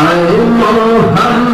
আল্লাহ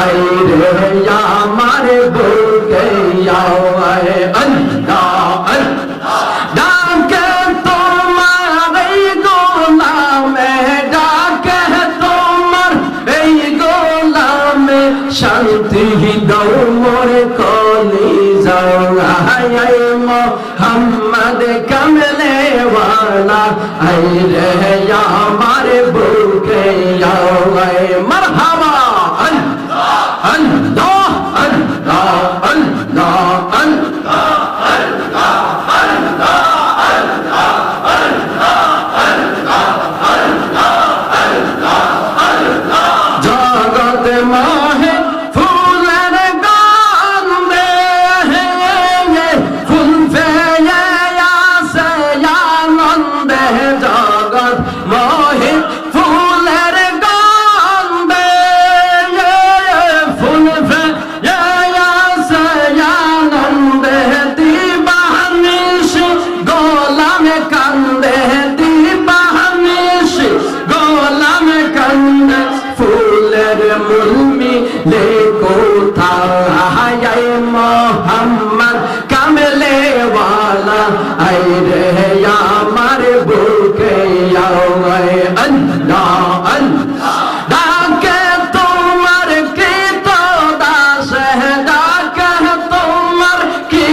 আরে রে আমার বলতে যাও আরে আল্লাহ আল্লাহ। ডাকে তোমার এই গোলামে, ডাকে তোমার এই গোলামে। শান্তি মোহাম্মদ কামলে আই রে কোথায় মোহাম্মদ কামলে ওয়ালা আই রে আমার বুকে আও আল্লাহ আল্লাহ। ডাকে তোমার কি তো দাস ডাকে তোমার কি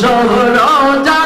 শহর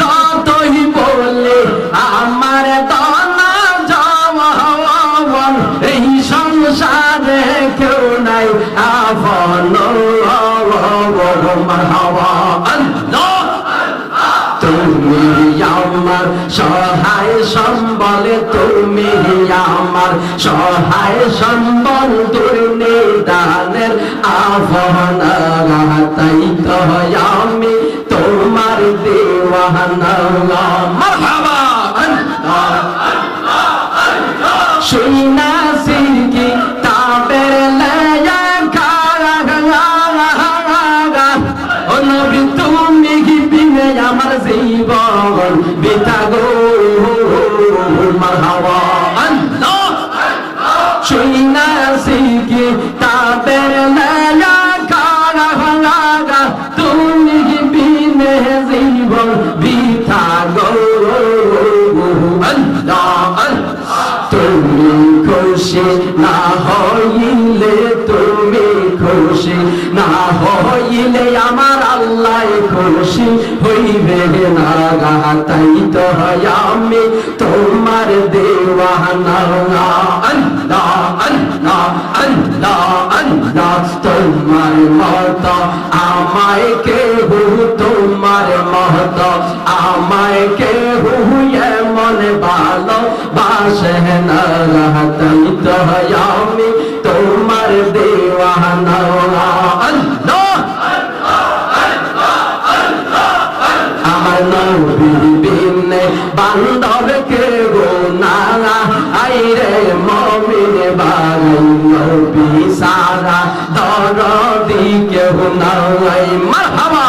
যতই আমার দানা যাওয়া এই সংসারে আমার সহায় সম্বলে, তুমি আমার সহায় সম্বল তুমি দানের আফল তাই তো আমি তোমার দেওয়ানা মারহাবা। আল্লাহ খুশি হইবে না তাই তো আমি তোমার দেওয়ানা। আল্লাহ আল্লাহ আল্লাহ আল্লাহ, তোমার মত। আমায় কেহ তোমার মত। আমায় কেহ এমন ভালো বাসে না। তাই তো আমি নবীর বিনে বান্ধব কে গো না আইরে মমিন বাগাই নবী সারা। দরদি কেউ নাই। মারহাবা।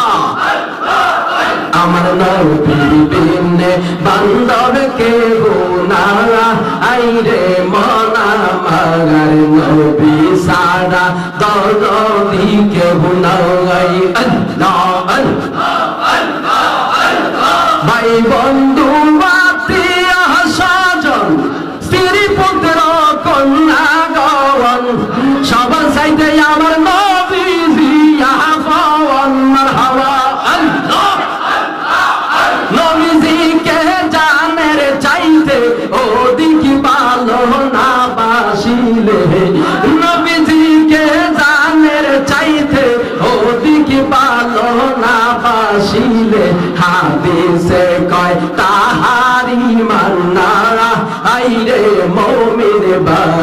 আমার নবীর বিনে বান্ধব কে গো না আইরে মনা মাগার নবী সারা। দরদি কেউ নাই।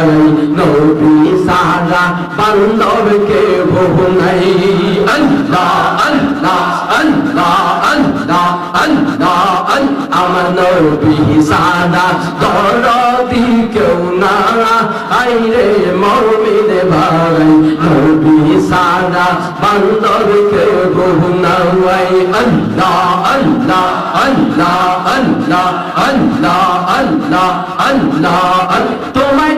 বাই নবী সারা বান্ধবকে বহু নাই আল্লাহ আল্লাহ আল্লাহ আল্লাহ আল্লাহ আমার নবী সাদা দরদি কেউ না আইরে মমিন ভাই নবী সাদা বান্ধবকে বহু নাই আল্লাহ আল্লাহ আল্লাহ আল্লাহ আল্লাহ আল্লাহ আল্লাহ তোমায়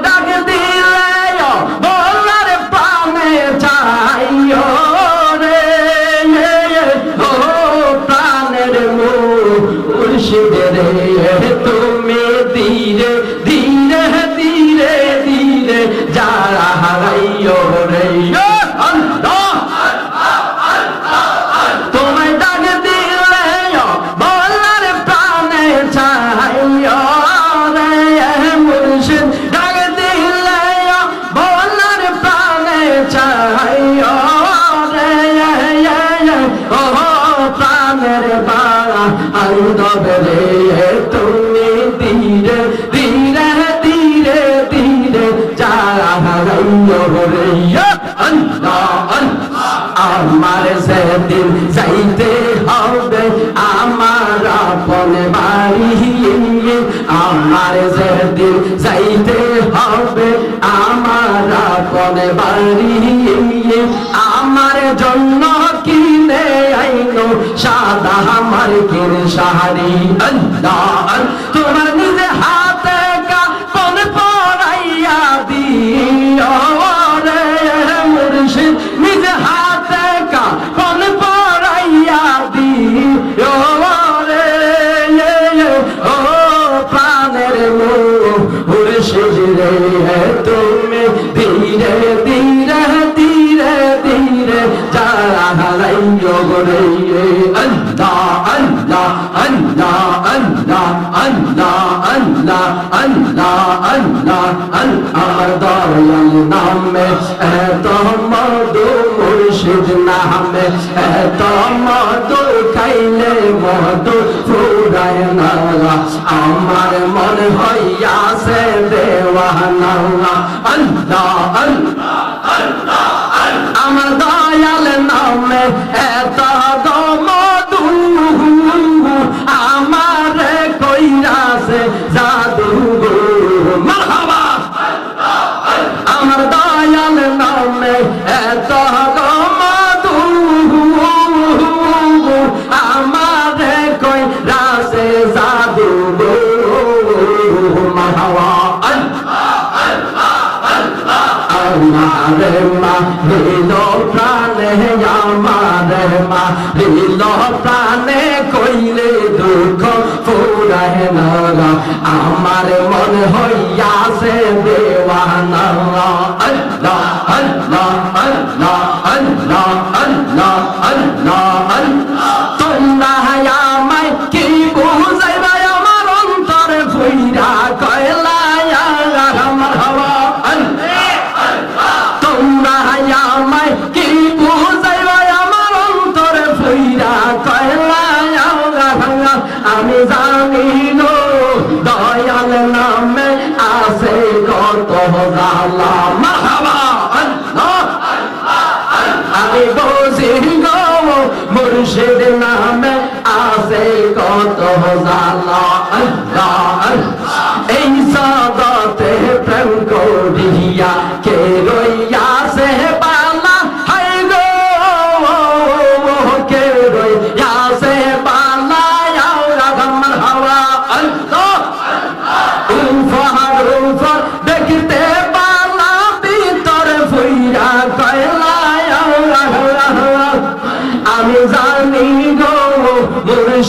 সেদিন যাইতে হবে, আমার আপন বাড়ি আমার সেদিন যাইতে হবে, আমার আপন বাড়ি আমার জন্য কিনে আইনো সাদা আমার কির সাহারি তোমার আল্লাহ আল্লাহ আল্লাহ, আল আমার দয়াল নামে। এত মধু মুর্শিদ নামে। এত মধু খাইলে মধু ফুরায় না আমার মন হইয়াছে দেওয়ানা। আল্লাহ আল্লাহ আল্লাহ, আমার দয়াল নামে। রে মা হৃদ প্রাণে আমার মা হৃদ প্রাণে কইলে দুঃখ পুরায় না আমার মন হইয়াছে দেখ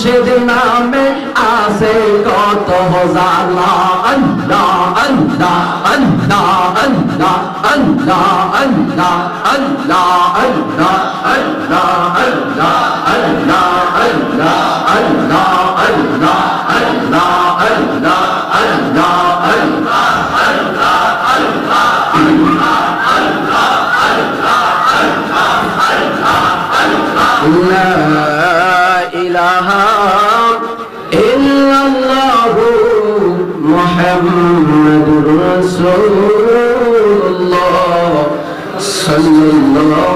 মুর্শিদ নামে আছে কত জালা Sallallahu